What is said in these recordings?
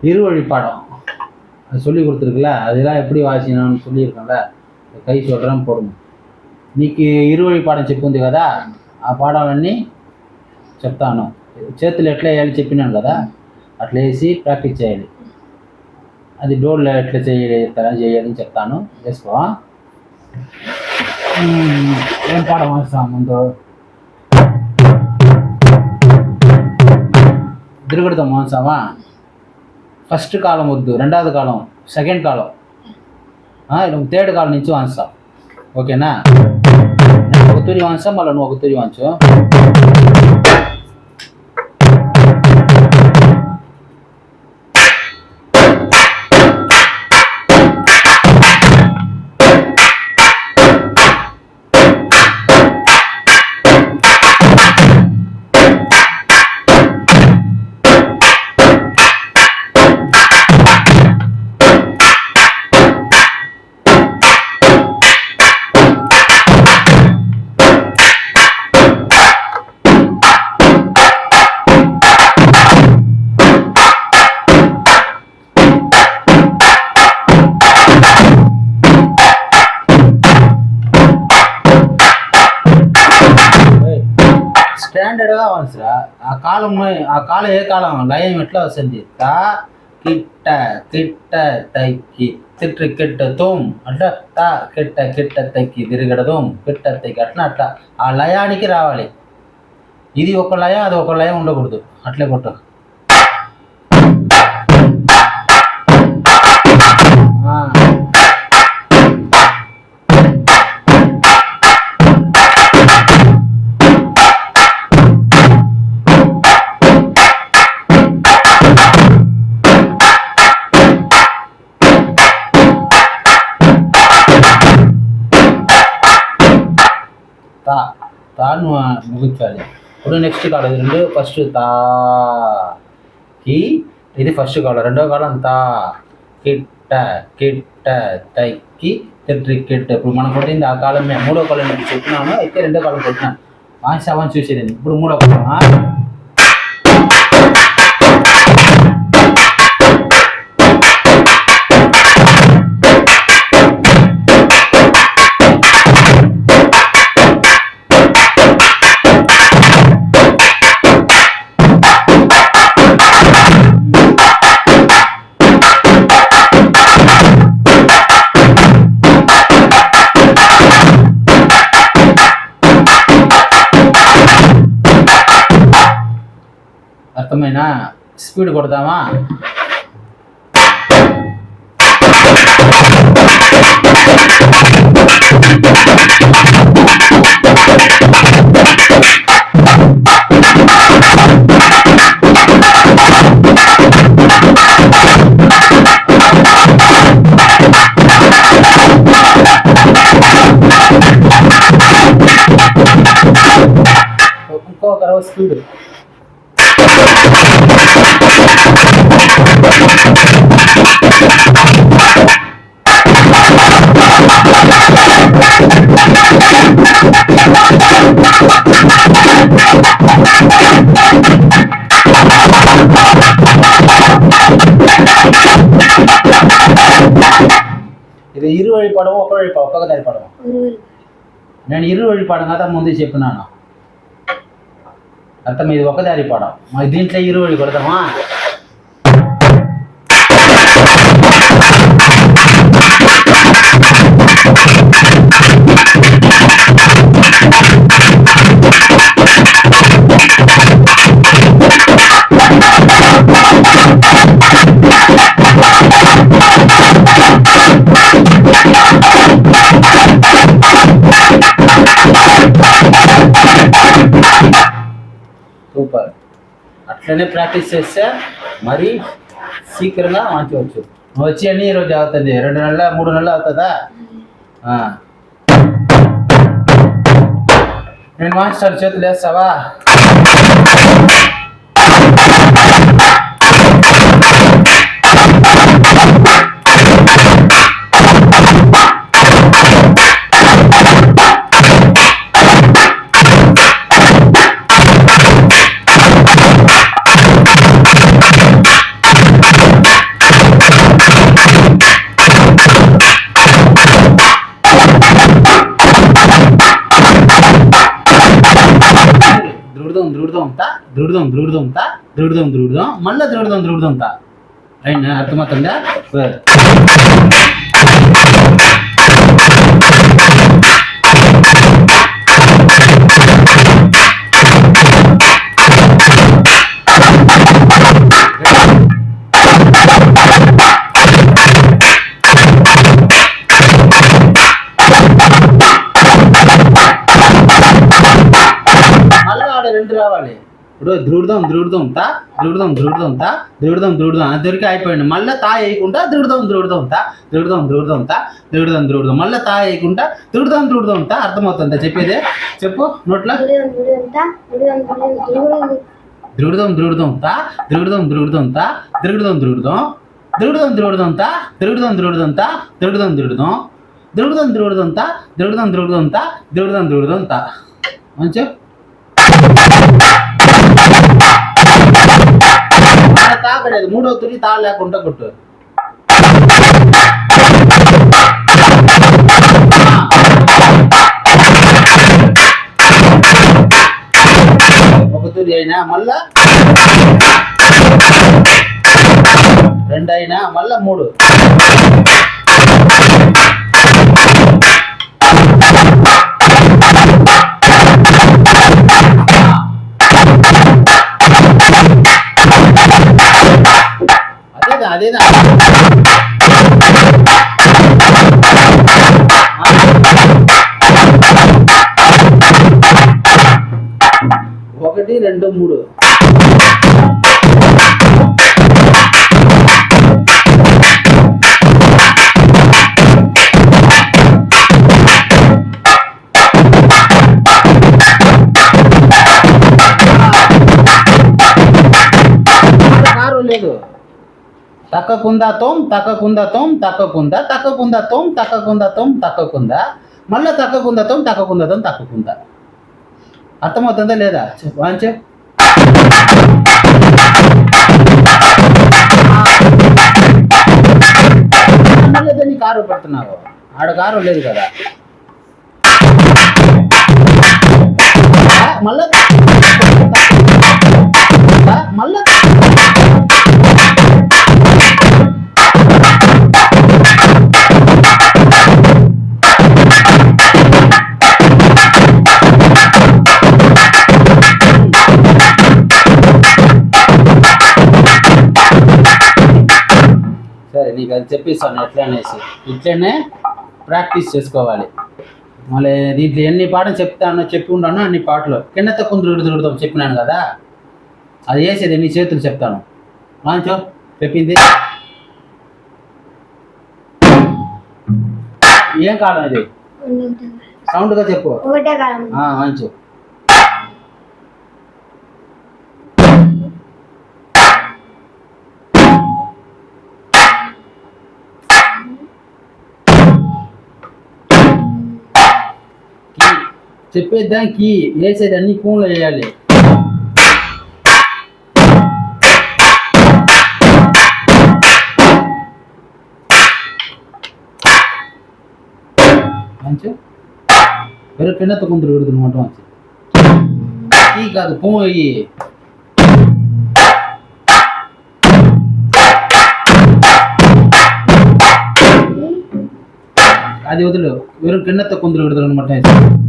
இருவழி பாடம் அது சொல்லி கொடுத்துருக்குல்ல அதெல்லாம் எப்படி వాసినాను சொல்லியிருக்கேன்ல కై చూడడం పోవడం నీకు ఇరువై పాఠం చెప్పుంది కదా ఆ పాఠాలన్నీ చెప్తాను చేతులు ఎట్లా వేయాలి చెప్పినాను కదా అట్లా వేసి ప్రాక్టీస్ చేయాలి అది డోర్లో ఎట్లా చేయాలి ఎట్లా చేయాలని చెప్తాను చేసుకో ఉమ్, ఏం పాఠం వేస్తాం ముందు తిరుగుడుతాం మోసామా ఫస్ట్ కాలం వద్దు రెండవది కాలం సెకండ్ కాలం థర్డ్ కాలం నుంచి వాంచాం ఓకేనా నేను ఒక తూరి వాంచాం మళ్ళీ నువ్వు ఒక తూరి వాంచు కాలం ఆ కాలం ఏ కాలం లయం ఎట్లా వస్తుంది తా కిట్ట కిట్ట తైకి తిట్ట కిట్ట తోం అట్లా తా కిట్ట కిట్ట తైకి తిరగడదోం కిట్ట తైకి అట్లా అట్లా ఆ లయానికి రావాలి ఇది ఒక లయం అది ఒక లయం ఉండకూడదు అట్లే కొట్టు ముగించాలి. ఇప్పుడు నెక్స్ట్ కాలం రెండు ఫస్ట్ తా. కి ఇది ఫస్ట్ కాలం రెండో కాలం తా కిట్ట కిట్ట తైకి తిట్రి ఇప్పుడు మనం కొట్టింది ఆ కాలమే మూడో కాలం నేను చెప్పినాను అయితే రెండో కాలం కొట్టినాను సెవెన్ చూసేది. ఇప్పుడు మూడో కాలం ఆ? అర్థమైనా స్పీడ్ కొడదామా ఇంకో తర్వాత స్పీడ్ ఒక్క ఒక్కదారి పడవా నేను ఇరు వழிపాడం కదా ముందే చెప్పినాను అర్థం ఇది ఒకదారి పడం దీంట్లో ఇరు వഴി కొడతామా ఇట్లనే ప్రాక్టీస్ చేస్తే మరీ శీఘ్రంగా మార్చవచ్చు వచ్చి అన్ని ఈరోజు అవుతుంది రెండు నెలల మూడు నెలలు అవుతుందా నేను మాస్టర్ చేతులు వేస్తావా దుడుదాం తా దుడుదాం దుడుదాం తా దుడుదాం దుడుదాం మళ్ళీ దుడుదాం దుడుదాం తా అయినా అర్థమవుతుందా? దృఢం దృఢం తా దృఢం దృఢం తా దృఢం దృఢం అని దొరికి అయిపోయింది మళ్ళీ తా వేయకుండా దృఢం దృఢం తా దృఢం దృఢం తా దృఢం దృఢం మళ్ళీ తా వేయకుండా దృఢం దృఢం తా అర్థమవుతుందా చెప్పేది చెప్పు నోట్లో దృఢం దృఢం తా దృఢం దృఢం తా దృఢం దృఢం దృఢం దృఢం తా దృఢం దృఢం తా దృఢం దృఢం దృఢం దృఢం తా దృఢం దృఢం తా దృఢం దృఢం తా అని తా మంచి తాగలేదు మూడో తురి తా లేకుండా కొట్టు ఒక తురి అయినా మళ్ళా రెండు అయినా మళ్ళా మూడు అదేదా ఒకటి రెండు మూడు. తక్కకుందా తోం తక్కకుందా తోం తక్కకుందా తక్కకుండా తోం తక్కకుందా తోం తక్కకుందా మళ్ళీ తక్కకుండా తోం తక్కకుందా తోం తక్కకుందా అర్థమవుతుందా లేదా? వాంచే కారు పడుతున్నావు. ఆడ కారు లేదు కదా. మళ్ళా మళ్ళా చెప్పిస్తాను ఎట్లా అనేసి ఇట్లనే ప్రాక్టీస్ చేసుకోవాలి. మళ్ళీ దీంట్లో ఎన్ని పాటలు చెప్తానో చెప్పి ఉన్నానో అన్ని పాటలు. కింద కుందుడు దుడుతాం చెప్పినాను కదా. అది వేసేది ఎన్ని చేతులు చెప్తాను. వాంచో చెప్పింది? ఏం కాలం ఇది? సౌండ్గా చెప్పు. మంచు చెప్పేద్దాం కీ వేసేదాన్ని కూన్లో వేయాలి మంచి వేరే పిన్నత కొందరు పెడుతుంది మాట మంచి కీ కాదు పూ అయ్యి అది వదిలు వెறும் கிண்ணத்தை கொந்துருக்கிறது மட்டும்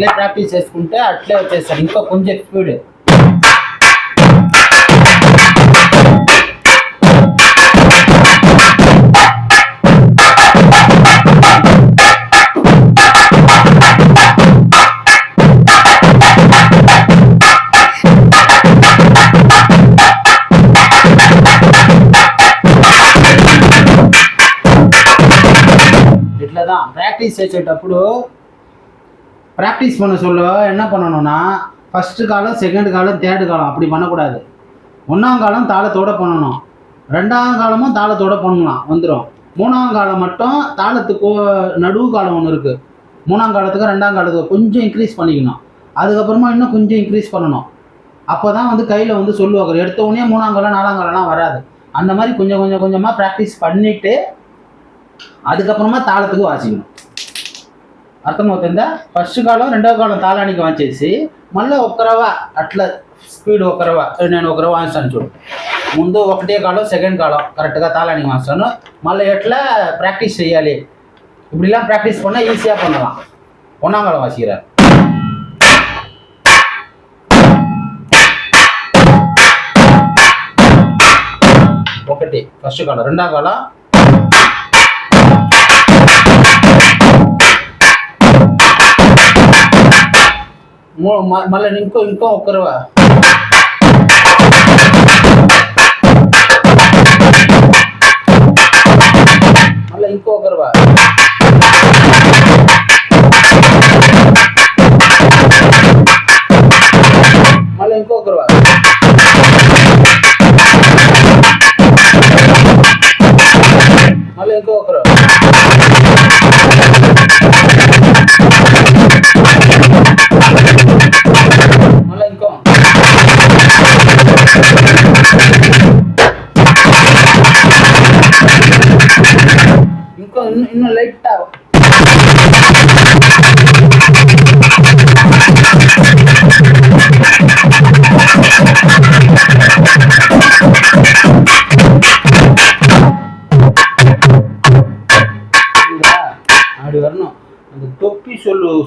అట్లే ప్రాక్టీస్ చేసుకుంటే అట్లే వచ్చేస్తారు ఇంకా కొంచెం స్పీడ్ ప్రాక్టీస్ చేసేటప్పుడు ப்ராக்டிஸ் பண்ண சொல்ல. என்ன பண்ணணும்னா ஃபஸ்ட்டு காலம் செகண்ட் காலம் தேர்டு காலம். அப்படி பண்ணக்கூடாது. ஒன்றாம் காலம் தாளத்தோடு பண்ணணும். ரெண்டாம் காலமும் தாளத்தோடு பண்ணலாம். வந்துடும் மூணாம் காலம் மட்டும் தாளத்துக்கு நடுவு காலம் ஒன்று இருக்குது மூணாம் காலத்துக்கு ரெண்டாம் காலத்துக்கு கொஞ்சம் இன்க்ரீஸ் பண்ணிக்கணும். அதுக்கப்புறமா இன்னும் கொஞ்சம் இன்க்ரீஸ் பண்ணணும். அப்போ தான் வந்து கையில் வந்து சொல்லுவாங்க. எடுத்த உடனே மூணாம் காலம் நாலாம் காலம்லாம் வராது. அந்த மாதிரி கொஞ்சம் கொஞ்சம் கொஞ்சமாக ப்ராக்டிஸ் பண்ணிவிட்டு அதுக்கப்புறமா தாளத்துக்கு வாசிக்கணும். అర్థమవుతుందా ఫస్ట్ కాలం రెండవ కాలం తాళానికి వంచేసి మళ్ళీ ఒక రవ అట్లా స్పీడ్ ఒక రవ నేను ఒక రవ వాయిస్తాను చూడు ముందు ఒకటే కాలం సెకండ్ కాలం కరెక్ట్గా తాళానికి వాస్తాను మళ్ళీ ఎట్లా ప్రాక్టీస్ చేయాలి இப்படிலாம் ப்ராக்டிஸ் பண்ணால் ஈஸியாக பண்ணலாம் ஒன்றாங்காலம் வாசிக்கிறார் ఒకటి ఫస్ట్ కాలం రెండో కాలం మళ్ళీ ఇంకో ఇంకో ఒక్కరు మళ్ళీ ఇంకో ఒకరు మళ్ళీ ఇంకో ఒకరు మళ్ళీ ఇంకో ఒకరు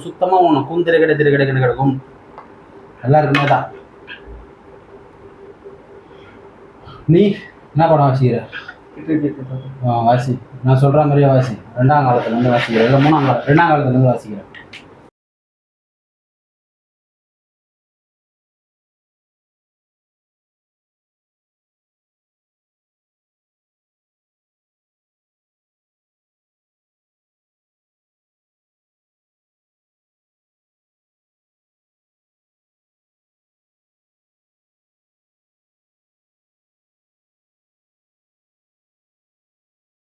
சொல்லு சுத்தமா போகணும் குந்திர கிட திரு கிட கிடக்கும். எல்லாருக்குமே தான். நீ என்ன படம் வாசிக்கிற? வாசி. நான் சொல்ற மாதிரியே வாசி. ரெண்டாம் காலத்துல இருந்து வாசிக்கிறேன் இல்லை மூணாம் காலம் ரெண்டாம் காலத்துல இருந்து வாசிக்கிறேன்